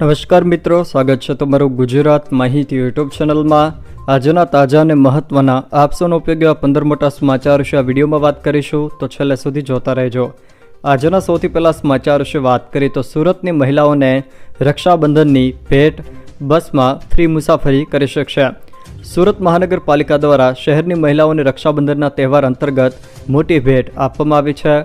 નમસ્કાર મિત્રો, સ્વાગત છે તમારું ગુજરાત માહિતી યુટ્યુબ ચેનલમાં. આજના તાજા અને મહત્વના આપસોનો ઉપયોગ એવા પંદર મોટા સમાચાર વિશે આ વિડીયોમાં વાત કરીશું, તો છેલ્લે સુધી જોતા રહેજો. આજના સૌથી પહેલાં સમાચાર વિશે વાત કરીએ, તો સુરતની મહિલાઓને રક્ષાબંધનની ભેટ બસમાં ફ્રી મુસાફરી કરી શકશે. સુરત મહાનગરપાલિકા દ્વારા શહેરની મહિલાઓને રક્ષાબંધનના તહેવાર અંતર્ગત મોટી ભેટ આપવામાં આવી છે.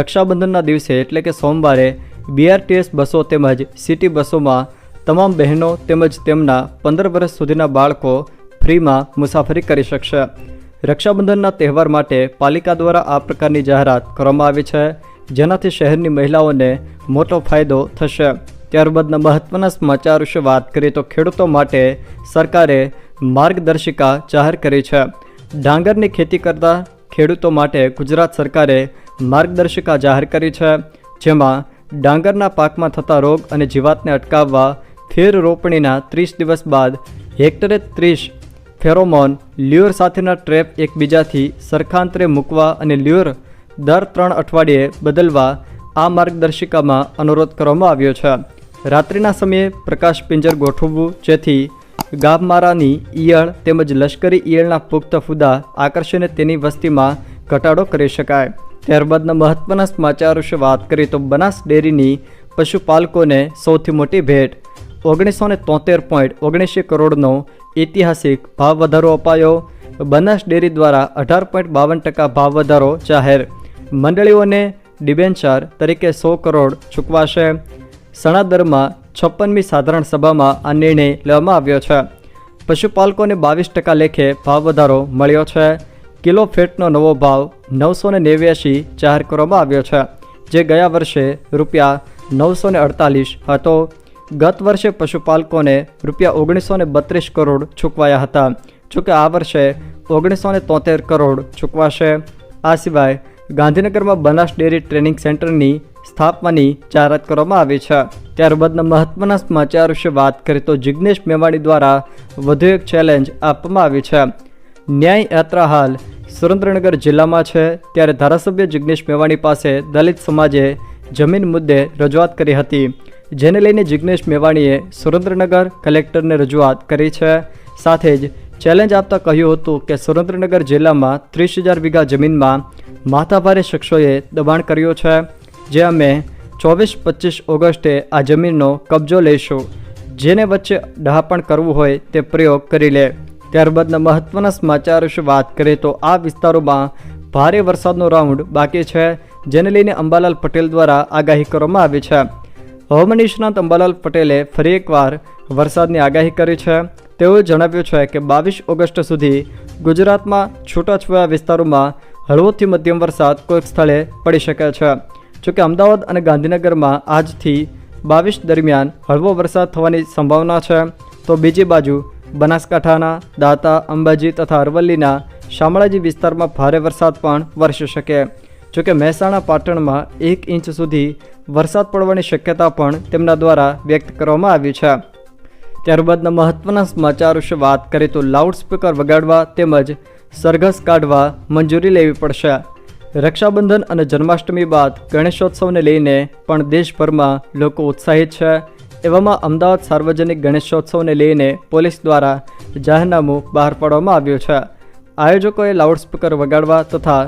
રક્ષાબંધનના દિવસે એટલે કે સોમવારે બીઆરટીએસ બસો તેમજ સિટી બસોમાં તમામ બહેનો તેમજ તેમના પંદર વર્ષ સુધીના બાળકો ફ્રીમાં મુસાફરી કરી શકશે. રક્ષાબંધનના તહેવાર માટે પાલિકા દ્વારા આ પ્રકારની જાહેરાત કરવામાં આવી છે, જેનાથી શહેરની મહિલાઓને મોટો ફાયદો થશે. ત્યારબાદના મહત્વના સમાચાર વિશે વાત કરીએ તો ખેડૂતો માટે સરકારે માર્ગદર્શિકા જાહેર કરી છે. ડાંગરની ખેતી કરતા ખેડૂતો માટે ગુજરાત સરકારે માર્ગદર્શિકા જાહેર કરી છે, જેમાં ડાંગરના પાકમાં થતા રોગ અને જીવાતને અટકાવવા ફેર રોપણીના ત્રીસ દિવસ બાદ હેક્ટરે ત્રીસ ફેરોમોન લ્યુઅર સાથેના ટ્રેપ એકબીજાથી સરખાંતરે મૂકવા અને લ્યુઅર દર ત્રણ અઠવાડિયે બદલવા આ માર્ગદર્શિકામાં અનુરોધ કરવામાં આવ્યો છે. રાત્રિના સમયે પ્રકાશ પિંજર ગોઠવવું, જેથી ગાભમારાની ઈયળ તેમજ લશ્કરી ઈયળના પુખ્ત ફુદા આકર્ષીને તેની વસ્તીમાં ઘટાડો કરી શકાય. ત્યારબાદના મહત્વના સમાચાર વિશે વાત કરીએ તો બનાસ ડેરીની પશુપાલકોને સૌથી મોટી ભેટ. ઓગણીસો ને તોતેર પોઈન્ટ ઓગણીસી કરોડનો ઐતિહાસિક ભાવ વધારો અપાયો. બનાસ ડેરી દ્વારા અઢાર પોઈન્ટ બાવન ટકા ભાવ વધારો જાહેર. મંડળીઓને ડિબેન્ચર તરીકે સો કરોડ ચૂકવાશે. સણાદરમાં છપ્પનમી સાધારણ સભામાં આ નિર્ણય લેવામાં આવ્યો છે. પશુપાલકોને બાવીસ ટકા લેખે ભાવ વધારો મળ્યો છે. કિલો ફેટનો નવો ભાવ નવસો ને નેવ્યાસી જાહેર કરવામાં આવ્યો છે, જે ગયા વર્ષે રૂપિયા નવસો ને અડતાલીસ હતો. ગત વર્ષે પશુપાલકોને રૂપિયા ઓગણીસો ને બત્રીસ કરોડ ચૂકવાયા હતા. જોકે આ વર્ષે ઓગણીસો ને તોતેર કરોડ ચૂકવાશે. આ સિવાય ગાંધીનગરમાં બનાસ ડેરી ટ્રેનિંગ સેન્ટરની સ્થાપવાની જાહેરાત કરવામાં આવી છે. ત્યારબાદના મહત્વના સમાચાર વિશે વાત કરીએ તો જિગ્નેશ મેવાણી દ્વારા વધુ એક ચેલેન્જ આપવામાં આવી છે. ન્યાય યાત્રા હાલ સુરેન્દ્રનગર જિલ્લામાં છે, ત્યારે ધારાસભ્ય જિગ્નેશ મેવાણી પાસે દલિત સમાજે જમીન મુદ્દે રજૂઆત કરી હતી. જેને લઈને જિગ્નેશ મેવાણીએ સુરેન્દ્રનગર કલેક્ટરને રજૂઆત કરી છે. સાથે જ ચેલેન્જ આપતા કહ્યું હતું કે સુરેન્દ્રનગર જિલ્લામાં ત્રીસ હજાર વીઘા જમીનમાં માથાભારે શખ્સોએ દબાણ કર્યું છે. જે અમે ચોવીસ પચીસ ઓગસ્ટે આ જમીનનો કબજો લઈશું. જેને વચ્ચે ડહાપણ કરવું હોય તે પ્રયોગ કરી લે. ત્યારબાદના મહત્વના સમાચાર વિશે વાત કરીએ તો આ વિસ્તારોમાં ભારે વરસાદનો રાઉન્ડ બાકી છે, જેને લઈને અંબાલાલ પટેલ દ્વારા આગાહી કરવામાં આવી છે. હવામાન નિષ્ણાંત અંબાલાલ પટેલે ફરી એકવાર વરસાદની આગાહી કરી છે. તેઓએ જણાવ્યું છે કે બાવીસ ઓગસ્ટ સુધી ગુજરાતમાં છૂટાછવાયા વિસ્તારોમાં હળવોથી મધ્યમ વરસાદ કોઈક સ્થળે પડી શકે છે. જોકે અમદાવાદ અને ગાંધીનગરમાં આજથી બાવીસ દરમિયાન હળવો વરસાદ થવાની સંભાવના છે. તો બીજી બાજુ બનાસકાંઠાના દાતા, અંબાજી તથા અરવલ્લીના શામળાજી વિસ્તારમાં ભારે વરસાદ પણ વરસી શકે. જોકે મહેસાણા પાટણમાં એક ઇંચ સુધી વરસાદ પડવાની શક્યતા પણ તેમના દ્વારા વ્યક્ત કરવામાં આવી છે. ત્યારબાદના મહત્વના સમાચાર વિશે વાત કરીએ તો લાઉડસ્પીકર વગાડવા તેમજ સરઘસ કાઢવા મંજૂરી લેવી પડશે. રક્ષાબંધન અને જન્માષ્ટમી બાદ ગણેશોત્સવને લઈને પણ દેશભરમાં લોકો ઉત્સાહિત છે. એવામાં અમદાવાદ સાર્વજનિક ગણેશોત્સવને લઈને પોલીસ દ્વારા જાહેરનામું બહાર પાડવામાં આવ્યું છે. આયોજકોએ લાઉડસ્પીકર વગાડવા તથા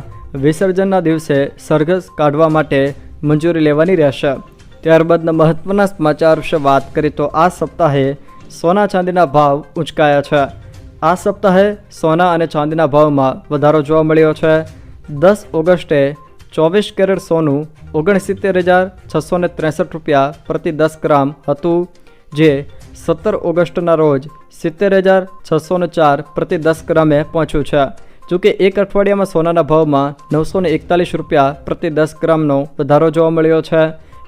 વિસર્જનના દિવસે સરઘસ કાઢવા માટે મંજૂરી લેવાની રહેશે. ત્યારબાદના મહત્વના સમાચાર વિશે વાત કરીએ તો આ સપ્તાહે સોના ચાંદીના ભાવ ઉંચકાયા છે. આ સપ્તાહે સોના અને ચાંદીના ભાવમાં વધારો જોવા મળ્યો છે. દસ ઓગસ્ટે ચોવીસ કેરેટ સોનું, ઓગણસિત્તેર હજાર છસો ત્રેસઠ રૂપિયા પ્રતિ દસ ગ્રામ હતું, જે સત્તર ઓગસ્ટના રોજ સિત્તેર હજાર છસો ચાર પ્રતિ દસ ગ્રામે પહોંચ્યું છે. જોકે એક અઠવાડિયામાં સોનાના ભાવમાં નવસો એકતાલીસ રૂપિયા પ્રતિ દસ ગ્રામનો વધારો જોવા મળ્યો છે.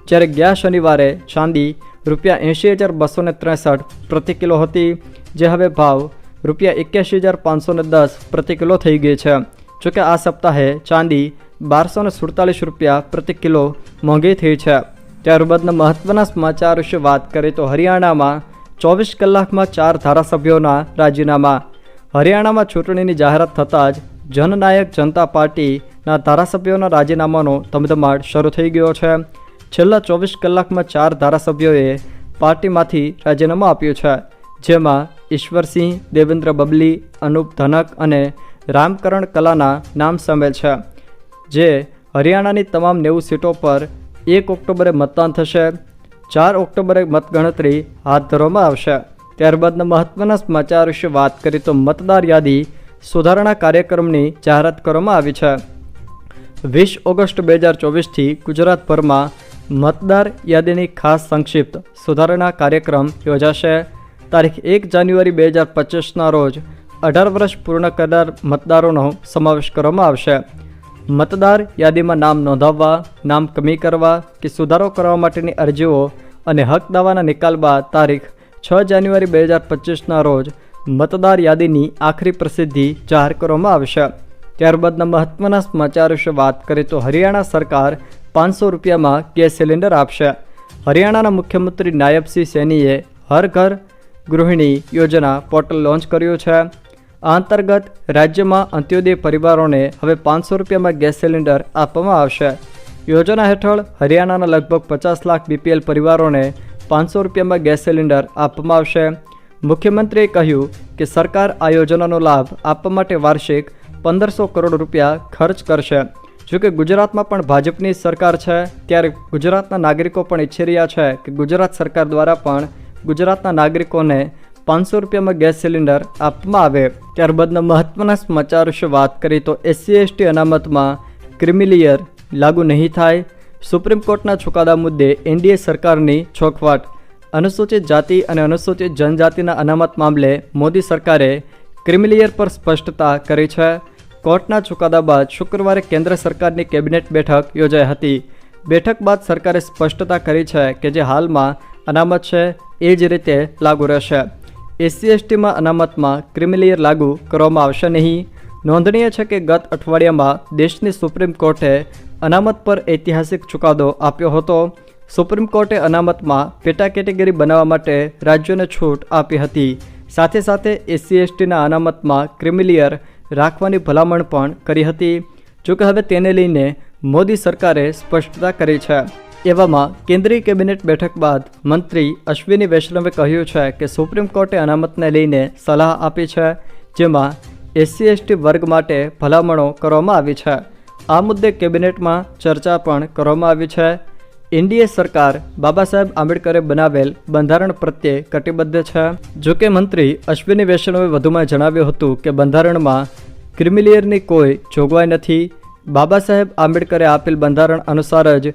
જ્યારે ગયા શનિવારે ચાંદી રૂપિયા એંશી હજાર બસો ત્રેસઠ પ્રતિ કિલો હતી, જે હવે ભાવ રૂપિયા એક્યાસી હજાર પાંચસો દસ પ્રતિ કિલો થઈ ગઈ છે. જોકે આ સપ્તાહે ચાંદી બારસો ને સુડતાલીસ રૂપિયા પ્રતિ કિલો મોંઘી થઈ છે. ત્યારબાદના મહત્ત્વના સમાચાર વિશે વાત કરીએ તો હરિયાણામાં ચોવીસ કલાકમાં ચાર ધારાસભ્યોના રાજીનામા. હરિયાણામાં ચૂંટણીની જાહેરાત થતાં જ જનનાયક જનતા પાર્ટીના ધારાસભ્યોના રાજીનામાનો ધમધમાટ શરૂ થઈ ગયો છે. છેલ્લા ચોવીસ કલાકમાં ચાર ધારાસભ્યોએ પાર્ટીમાંથી રાજીનામું આપ્યું છે, જેમાં ઈશ્વરસિંહ, દેવેન્દ્ર બબલી, અનુપ ધનક અને રામકરણ કલાના નામ સામેલ છે. જે હરિયાણાની તમામ નેવું સીટો પર એક ઓક્ટોબરે મતદાન થશે, ચાર ઓક્ટોબરે મતગણતરી હાથ ધરવામાં આવશે. ત્યારબાદના મહત્વના સમાચાર વિશે વાત કરીએ તો મતદાર યાદી સુધારણા કાર્યક્રમની જાહેરાત કરવામાં આવી છે. વીસ ઓગસ્ટ બે હજાર ચોવીસથી ગુજરાતભરમાં મતદાર યાદીની ખાસ સંક્ષિપ્ત સુધારણા કાર્યક્રમ યોજાશે. તારીખ એક જાન્યુઆરી બે હજાર પચીસના રોજ અઢાર વર્ષ પૂર્ણ કરનાર મતદારોનો સમાવેશ કરવામાં આવશે. મતદાર યાદીમાં નામ નોંધાવવા, નામ કમી કરવા કે સુધારો કરવા માટેની અરજીઓ અને હક દાવાના નિકાલ બાદ તારીખ છ જાન્યુઆરી બે હજાર પચીસના રોજ મતદાર યાદીની આખરી પ્રસિદ્ધિ જાહેર કરવામાં આવશે. ત્યારબાદના મહત્વના સમાચાર વિશે વાત કરીએ તો હરિયાણા સરકાર પાંચસો રૂપિયામાં ગેસ સિલિન્ડર આપશે. હરિયાણાના મુખ્યમંત્રી નાયબસિંહ સૈનીએ હર ઘર ગૃહિણી યોજના પોર્ટલ લોન્ચ કર્યું છે. આ અંતર્ગત રાજ્યમાં અંત્યોદય પરિવારોને હવે પાંચસો રૂપિયામાં ગેસ સિલિન્ડર આપવામાં આવશે. યોજના હેઠળ હરિયાણાના લગભગ પચાસ લાખ બીપીએલ પરિવારોને પાંચસો રૂપિયામાં ગેસ સિલિન્ડર આપવામાં આવશે. મુખ્યમંત્રીએ કહ્યું કે સરકાર આ યોજનાનો લાભ આપવા માટે વાર્ષિક પંદરસો કરોડ રૂપિયા ખર્ચ કરશે. જોકે ગુજરાતમાં પણ ભાજપની સરકાર છે, ત્યારે ગુજરાતના નાગરિકો પણ ઈચ્છી રહ્યા છે કે ગુજરાત સરકાર દ્વારા પણ ગુજરાતના નાગરિકોને પાંચસો રૂપિયામાં ગેસ સિલિન્ડર આપવામાં આવે, ત્યારબાદના મહત્વના સમાચાર વિશે વાત કરીએ તો એસસી, એસટી અનામતમાં ક્રિમિલિયર લાગુ નહીં થાય. સુપ્રીમ કોર્ટના ચુકાદા મુદ્દે એનડીએ સરકારની છોકવાટ અનુસૂચિત જાતિ અને અનુસૂચિત જનજાતિના અનામત મામલે મોદી સરકારે ક્રિમિલિયર પર સ્પષ્ટતા કરી છે. કોર્ટના ચુકાદા બાદ શુક્રવારે કેન્દ્ર સરકારની કેબિનેટ બેઠક યોજાઈ હતી. બેઠક બાદ સરકારે સ્પષ્ટતા કરી છે કે જે હાલમાં અનામત છે, એ જ રીતે લાગુ રહેશે. એસસી એસટીમાં અનામતમાં ક્રિમિલિયર લાગુ કરવામાં આવશે નહીં. નોંધનીય છે કે ગત અઠવાડિયામાં દેશની સુપ્રીમ કોર્ટે અનામત પર ઐતિહાસિક ચુકાદો આપ્યો હતો. સુપ્રીમ કોર્ટે અનામતમાં પેટા કેટેગરી બનાવવા માટે રાજ્યોને છૂટ આપી હતી. સાથે સાથે એસસી એસટીના અનામતમાં ક્રિમિલિયર રાખવાની ભલામણ પણ કરી હતી. જોકે હવે તેને લઈને મોદી સરકારે સ્પષ્ટતા કરી છે. એવામાં કેન્દ્રીય કેબિનેટ બેઠક બાદ મંત્રી અશ્વિની વૈષ્ણવે કહ્યું છે કે સુપ્રીમ કોર્ટે અનામતને લઈને સલાહ આપી છે, જેમાં એસસી એસટી વર્ગ માટે ભલામણો કરવામાં આવી છે. આ મુદ્દે કેબિનેટમાં ચર્ચા પણ કરવામાં આવી છે. એનડીએ સરકાર બાબા સાહેબ આંબેડકરે બનાવેલ બંધારણ પ્રત્યે કટિબદ્ધ છે. જોકે મંત્રી અશ્વિની વૈષ્ણવે વધુમાં જણાવ્યું હતું કે બંધારણમાં ક્રિમિલિયરની કોઈ જોગવાઈ નથી. બાબા સાહેબ આંબેડકરે આપેલ બંધારણ અનુસાર જ